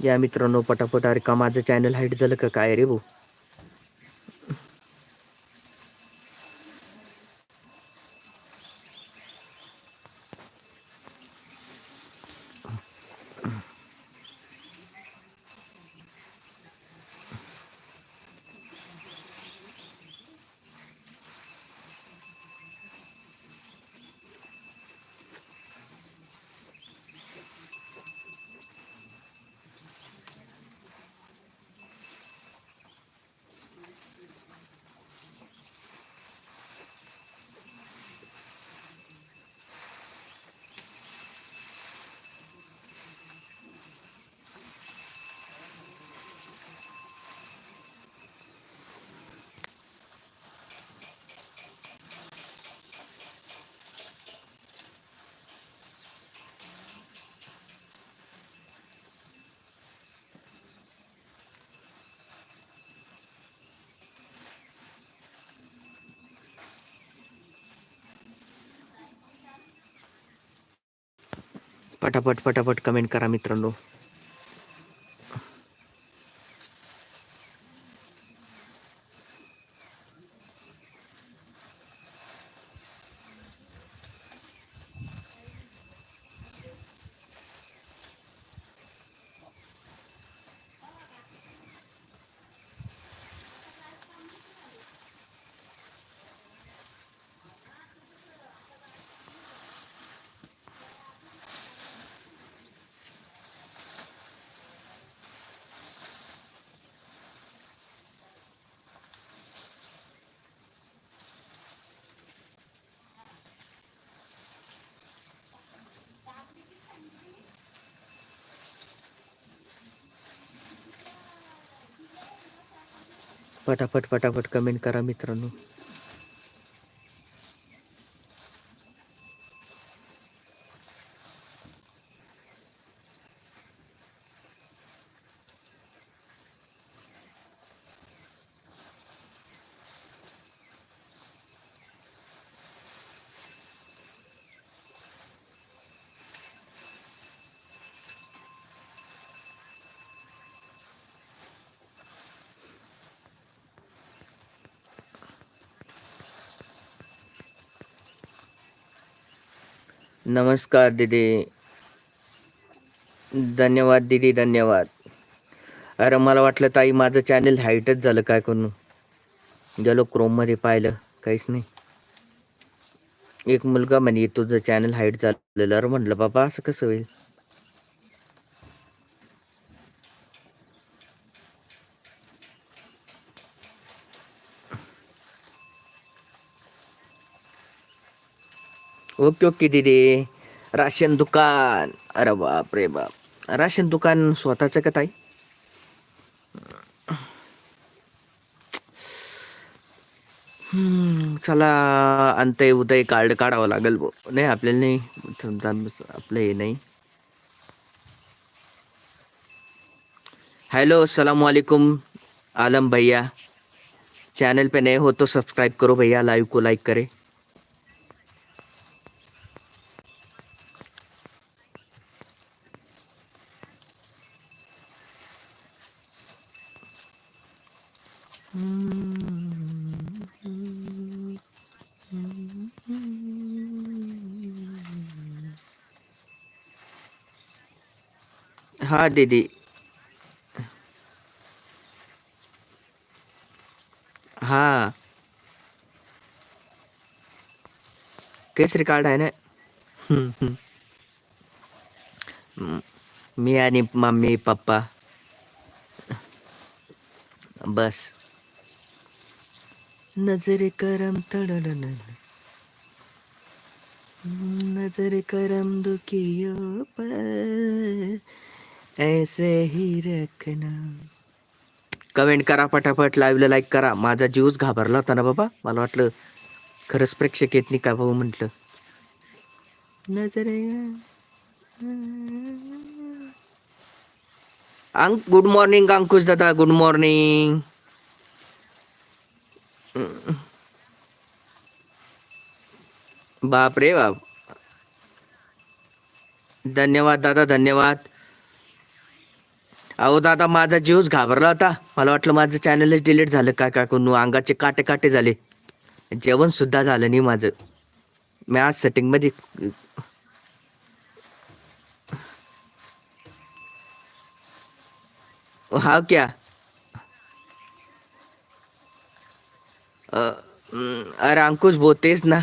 या मित्रांनो पटापट अरे का माझं चॅनल हाईट झालं का काय रे भाऊ? पटापट पटापट कमेंट करा मित्रांनो. पटापट पटापट कमेंट करा मित्रांनो. नमस्कार दीदी. धन्यवाद दीदी धन्यवाद. अरे मला वाटलं ताई माझं चॅनल हाईटच झालं काय करून गेलो क्रोममध्ये पाहिलं काहीच नाही. एक मुलगा म्हणे तुझं चॅनल हाईट झालेलं अरे म्हटलं बाबा असं कसं होईल? ओके ओके दीदी राशन दुकान. अरे बाप रे बाप. राशन दुकान स्वतःचं का ताई? चला अंतय उदय कार्ड काढावं लागेल बो नाही आपल्याला नाही. समजा आपलं हे नाही. हेलो सलाम वालेकुम. आलम भैया. चैनल पे नए हो तो सब्सक्राइब करो भैया. लाइव को लाइक करें. हा दीदी हा केसरी कार्ड आहे ना हम्म. हम्म. मी आणि मम्मी पप्पा बस नजर करम तडन नजर करम दुखियों पर ऐसे ही रखना। कमेंट करा पटापट लाईव्हला लाईक करा. माझा जीवच घाबरला होता ना बाबा. मला वाटलं खरंच प्रेक्षक येत नाही का भाऊ म्हटलं. नजर अंक गुड मॉर्निंग अंकुश दादा. गुड मॉर्निंग बाप रे बाप. धन्यवाद दादा धन्यवाद. अहो दादा माझा जीवच घाबरला होता. मला वाटलं माझं चॅनलच डिलीट झालं. काय काय करून अंगाचे काटे काटे झाले. जेवण सुद्धा झालं नाही माझं. मी आज सेटिंगमध्ये हा क्या? अरे अंकुश बोलतेस ना.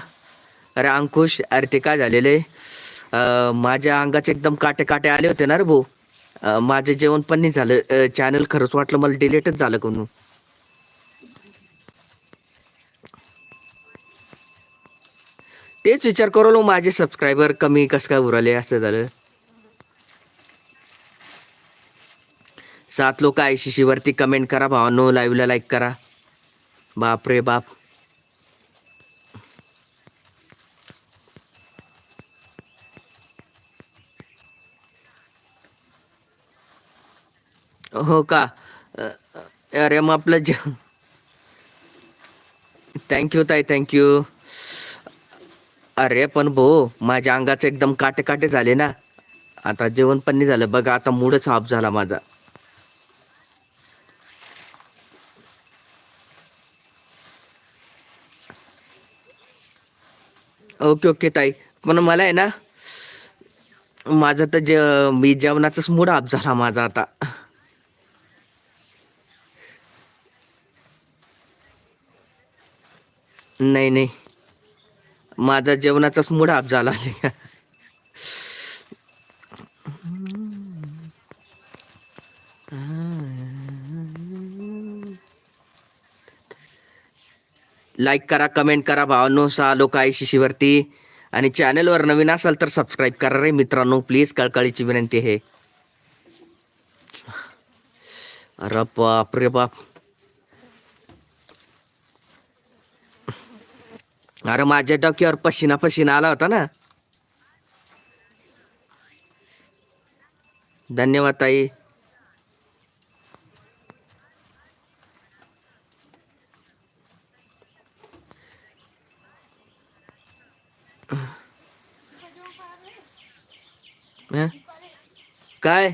अरे अंकुश अरे ते काय झालेलं. आहे माझ्या अंगाचे एकदम काटे काटे आले होते ना रे भाऊ. माझे माझं जेवण पण नाही झालं. चॅनल खरंच वाटलं मला डिलीटच झालं करून तेच विचार करू माझे सबस्क्रायबर कमी कसं काय उराले असं झालं. सात लोक आय वरती कमेंट करा भावांनो लाईव्हला लाईक करा. बाप रे बाप. हो का? अरे मग आपलं जे थँक्यू ताई थँक्यू अरे पण भाऊ माझ्या अंगाचे एकदम काटे काटे झाले ना. आता जेवण पण नाही झालं. बघा आता मूडच ऑफ झाला माझा. ओके ओके ताई. पण मला आहे ना माझं तर जे मी जेवणाचाच मूड ऑफ झाला माझा आता. नाही नाही. माझा जेवणाचाच मूड आप झाला. लाईक करा कमेंट करा भावांनो. सहा लोक आहे शिशीवरती. आणि चॅनलवर नवीन असाल तर सबस्क्राईब करा रे मित्रांनो. प्लीज कळकळीची विनंती आहे. अरे बाप रे बाप. अरे माझ्या डोक्यावर पशिना पशिना आला होता ना. धन्यवाद ताई. काय?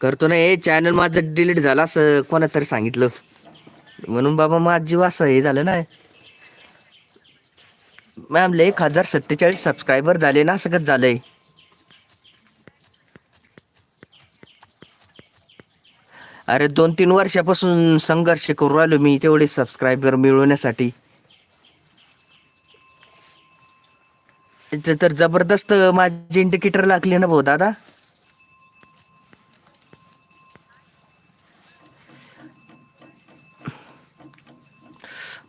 करतो ना हे चॅनल माझं डिलीट झालं असं कोणा तरी सांगितलं. म्हणून बाबा माझी जीव असं हे झालं ना. मॅम एक हजार सत्तेचाळीस सबस्क्रायबर झाले ना सगळं झालंय. अरे दोन तीन वर्षापासून संघर्ष करू राहिलो मी तेवढे सबस्क्रायबर मिळवण्यासाठी. तर जबरदस्त माझी इंडिकेटर लागली ना भाऊ दादा.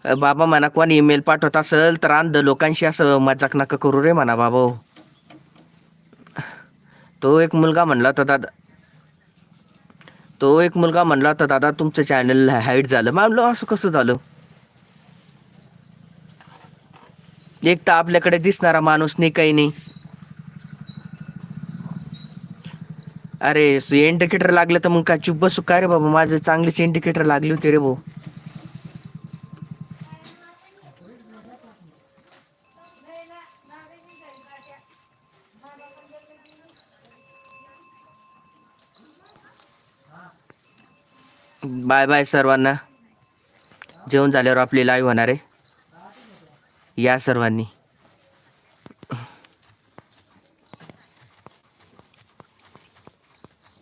बाबा म्हणा कोणी ईमेल पाठवत असेल तर अंध लोकांशी असं मजाक नका करू रे म्हणा बाबा. तो एक मुलगा म्हणला होता दादा. तो एक मुलगा म्हणला होता दादा तुमचं चॅनल हाईट झालं. म्हणलो असं कसं झालं? एक तर आपल्याकडे दिसणारा माणूस नाही काही नाही. अरे इंडिकेटर लागलं तर मग काय चुप बसू? काय रे बाबा माझं चांगलीच इंडिकेटर लागली होती रे भाऊ. बाय बाय सर्वांना. जेवण झाल्यावर आपली लाईव्ह होणार आहे. या सर्वांनी.